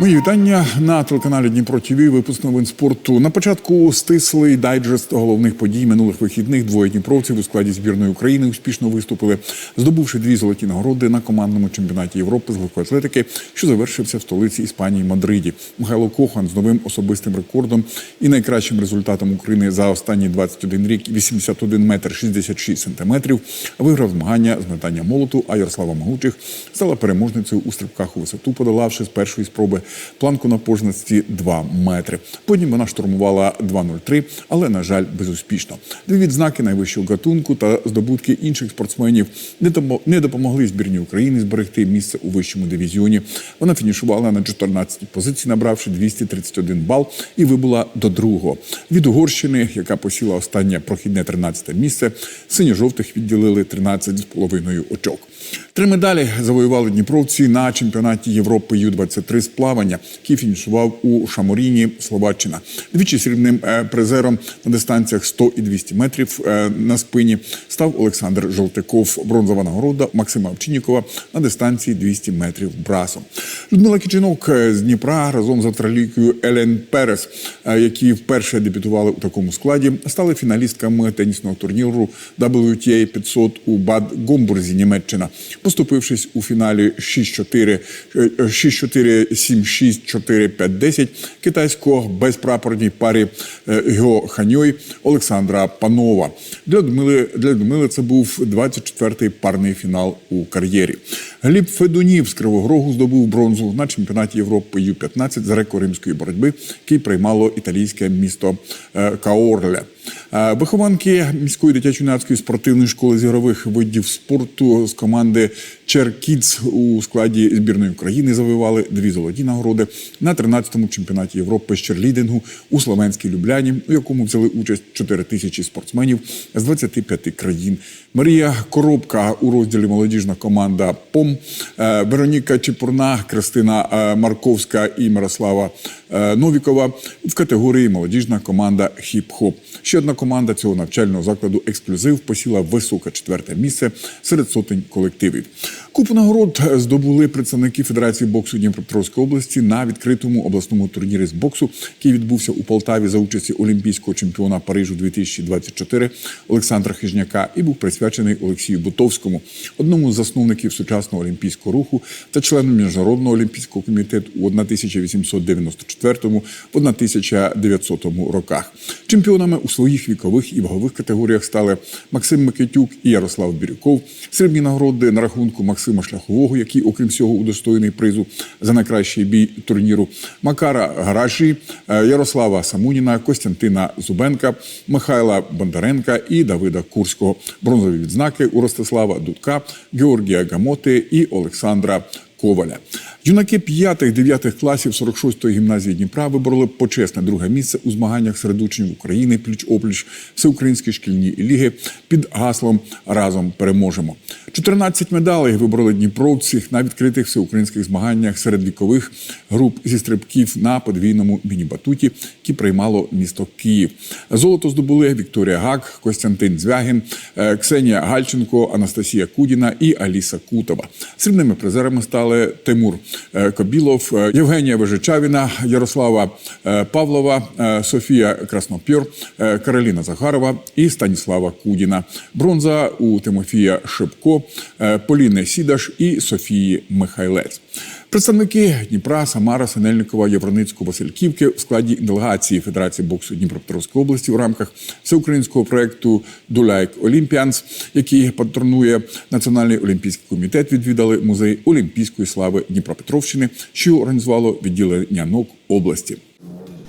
Мої вітання на телеканалі Дніпро ТВ. Випуск новин спорту. На початку стислий дайджест головних подій минулих вихідних. Двоє дніпровців у складі збірної України успішно виступили, здобувши дві золоті нагороди на командному чемпіонаті Європи з легкоатлетики, що завершився в столиці Іспанії Мадриді. Михайло Кохан з новим особистим рекордом і найкращим результатом України за останні 21 рік 81 метр 66 сантиметрів. Виграв змагання з метання молоту. А Ярослава Могучих стала переможницею у стрибках у висоту, подолавши з першої спроби планку на пожності 2 метри. Потім вона штурмувала 2.03, але на жаль, безуспішно. Дві відзнаки найвищого гатунку та здобутки інших спортсменів не допомогли збірній України зберегти місце у вищому дивізіоні. Вона фінішувала на 14-й позиції, набравши 231 бал і вибула до другого. Від Угорщини, яка посіла останнє прохідне 13 місце, синьо-жовтих відділили 13,5 очок. Три медалі завоювали дніпровці на чемпіонаті Європи Ю-23 з плавання, який фінішував у Шаморіні, Словаччина. Двічі срібним е, призером на дистанціях 100 і 200 метрів е, на спині став Олександр Жолтиков. Бронзова нагорода Максима Овчиннікова на дистанції 200 метрів брасом. Людмила Кичинок е, з Дніпра разом з австралійкою Елен Перес, які вперше дебютували у такому складі, стали фіналістками тенісного турніру WTA 500 у Бад Гомбурзі, Німеччина, поступившись у фіналі 6-4, е, 6-4, 7-6, 4-5-10 китайського безпрапорній парі е, Гьо Ханьой Олександра Панова. Для Людмили, для Людмили це був 24-й парний фінал у кар'єрі. Гліб Федунів з Кривого Рогу здобув бронзу на чемпіонаті Європи Ю-15 з греко-римської боротьби, який приймало італійське місто е, Каорле. Е, Вихованки міської дитячо-юнацької спортивної школи з ігрових видів спорту з команди Черкіц у складі збірної України завоювали дві золоті нагороди на 13-му чемпіонаті Європи з черлідингу у Словенській Любляні, у якому взяли участь 4 тисячі спортсменів з 25 країн. Марія Коробка у розділі молодіжна команда ПОМ, е, Вероніка Чепурна, Кристина е, Марковська і Мирослава Новікова в категорії молодіжна команда Хіп-хоп. Ще одна команда цього навчального закладу Ексклюзив посіла високе четверте місце серед сотень колективів. Купу нагород здобули представники Федерації боксу Дніпропетровської області на відкритому обласному турнірі з боксу, який відбувся у Полтаві за участі олімпійського чемпіона Парижу 2024 Олександра Хижняка і був присвячений Олексію Бутовському, одному з засновників сучасного олімпійського руху та члену міжнародного олімпійського комітету у 1894 1900 роках. Чемпіонами у своїх вікових і вагових категоріях стали Максим Микитюк і Ярослав Бірюков. Срібні нагороди на рахунку Максима Шляхового, який, окрім всього, удостоєний призу за найкращий бій турніру. Макара Гаражі, е, Ярослава Самуніна, Костянтина Зубенка, Михайла Бондаренка і Давида Курського. Бронзові відзнаки у Ростислава Дудка, Георгія Гамоти і Олександра Коваля. Юнаки 5-9 класів 46-ї гімназії Дніпра вибороли почесне друге місце у змаганнях серед учнів України пліч-опліч всеукраїнські шкільні ліги під гаслом Разом переможемо. 14 медалей вибороли дніпровці на відкритих всеукраїнських змаганнях серед вікових груп зі стрибків на подвійному міні-батуті, які приймало місто Київ. Золото здобули Вікторія Гак, Костянтин Звягін, е, Ксенія Гальченко, Анастасія Кудіна і Аліса Кутова. Срібними призерами стали Тимур е, Кобілов, е, Євгенія Вежичавіна, Ярослава Павлова, Софія Краснопьор, Кароліна Захарова і Станіслава Кудіна. Бронза у Тимофія Шипко, е, Поліни Сідаш і Софії Михайлець. Представники Дніпра, Самара, Синельникова, Євроницького, Васильківки в складі делегації Федерації боксу Дніпропетровської області у рамках всеукраїнського проекту Дуляйк Олімпіанс, який патронує Національний олімпійський комітет, відвідали музей Олімпійської слави Дніпропетровщини, що організувало відділення НОК області.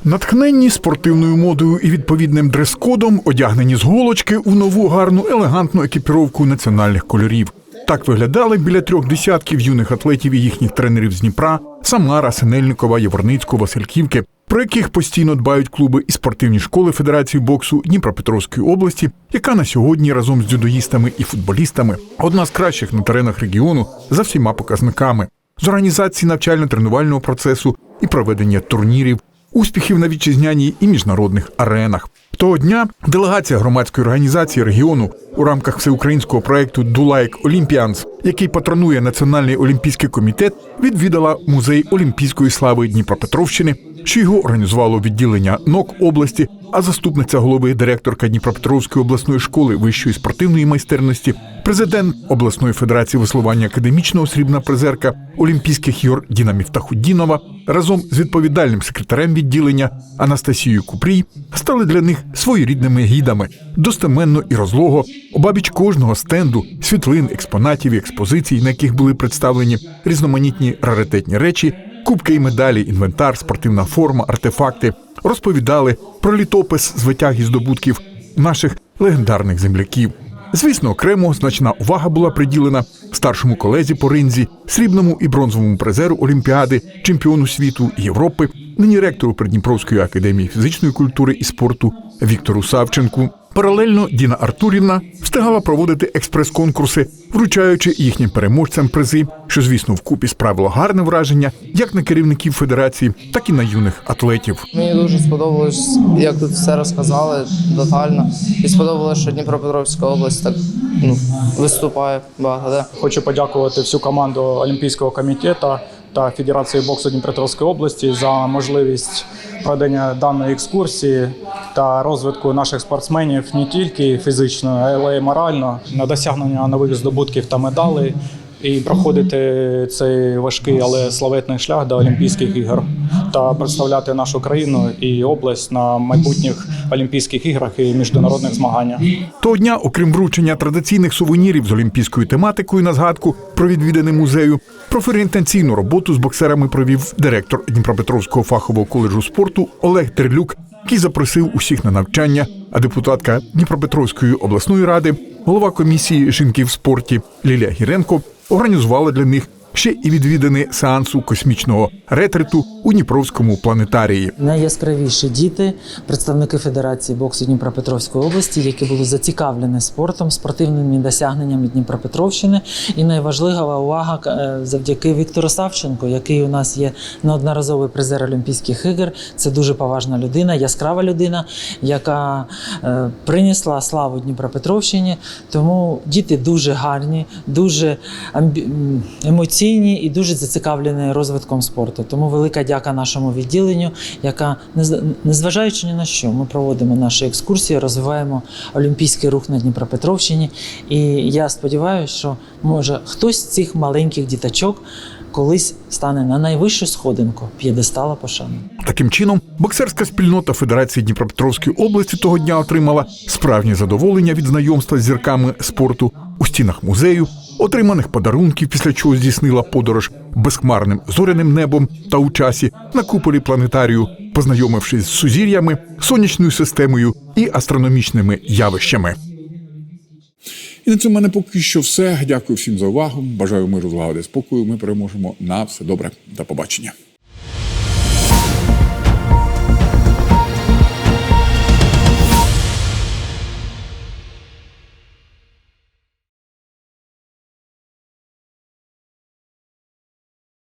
Натхненні спортивною модою і відповідним дрес-кодом одягнені з голочки у нову гарну елегантну екіпіровку національних кольорів. Так виглядали біля трьох десятків юних атлетів і їхніх тренерів з Дніпра, Самара, Синельникова, Єворницького, Васильківки, про яких постійно дбають клуби і спортивні школи Федерації боксу Дніпропетровської області, яка на сьогодні разом з дзюдоїстами і футболістами одна з кращих на теренах регіону за всіма показниками з організації навчально-тренувального процесу і проведення турнірів, успіхів на вітчизняній і міжнародних аренах. Того дня делегація громадської організації регіону у рамках всеукраїнського проекту Дулайк Олімпіанс, який патронує Національний олімпійський комітет, відвідала музей Олімпійської слави Дніпропетровщини, його організувало відділення НОК області, а заступниця голови директорка Дніпропетровської обласної школи вищої спортивної майстерності, президент обласної федерації веслування академічного срібна призерка Олімпійських ігор Діна Міфтахуддінова разом з відповідальним секретарем відділення Анастасією Купрій стали для них своєрідними гідами. Достеменно і розлого обабіч кожного стенду, світлин, експонатів і експозицій, на яких були представлені різноманітні раритетні речі, кубки і медалі, інвентар, спортивна форма, артефакти, розповідали про літопис з витяг і здобутків наших легендарних земляків. Звісно, окремо значна увага була приділена старшому колезі по ринзі, срібному і бронзовому призеру Олімпіади, чемпіону світу Європи, нині ректору Придніпровської академії фізичної культури і спорту Віктору Савченку. Паралельно Діна Артурівна встигала проводити експрес-конкурси, вручаючи їхнім переможцям призи, що, звісно, вкупі справило гарне враження як на керівників федерації, так і на юних атлетів. Мені дуже сподобалось, як тут все розказали детально. І сподобалось, що Дніпропетровська область так ну, виступає багато. Хочу подякувати всю команду Олімпійського комітету та Федерації боксу Дніпропетровської області за можливість проведення даної екскурсії та розвитку наших спортсменів не тільки фізично, але й морально на досягнення нових здобутків та медалей. І проходити цей важкий, але славетний шлях до Олімпійських ігор та представляти нашу країну і область на майбутніх Олімпійських іграх і міжнародних змаганнях. Того дня, окрім вручення традиційних сувенірів з олімпійською тематикою на згадку про відвідане музею, профорієнтаційну роботу з боксерами провів директор Дніпропетровського фахового коледжу спорту Олег Терлюк, який запросив усіх на навчання. А депутатка Дніпропетровської обласної ради, голова комісії жінки в спорті Лілія Гіренко організувала для них ще і відвідини сеансу космічного ретриту у Дніпровському планетарії. Найяскравіші діти, представники Федерації боксу Дніпропетровської області, які були зацікавлені спортом, спортивними досягненнями Дніпропетровщини. І найважлива увага е, завдяки Віктору Савченку, який у нас є неодноразовий призер Олімпійських ігор. Це дуже поважна людина, яскрава людина, яка е, принесла славу Дніпропетровщині. Тому діти дуже гарні, дуже амбі... емоційні і дуже зацікавлені розвитком спорту. Тому велика дяка нашому відділенню, яка нез- незважаючи ні на що, ми проводимо наші екскурсії, розвиваємо олімпійський рух на Дніпропетровщині. І я сподіваюся, що може хтось з цих маленьких діточок колись стане на найвищу сходинку п'єдестала пошани. Таким чином, боксерська спільнота Федерації Дніпропетровської області того дня отримала справжнє задоволення від знайомства з зірками спорту у стінах музею, отриманих подарунків, після чого здійснила подорож безхмарним зоряним небом та у часі на куполі планетарію, познайомившись з сузір'ями, сонячною системою і астрономічними явищами. І на цьому мене поки що все. Дякую всім за увагу. Бажаю миру, злагоди, спокою. Ми переможемо на все добре. До побачення.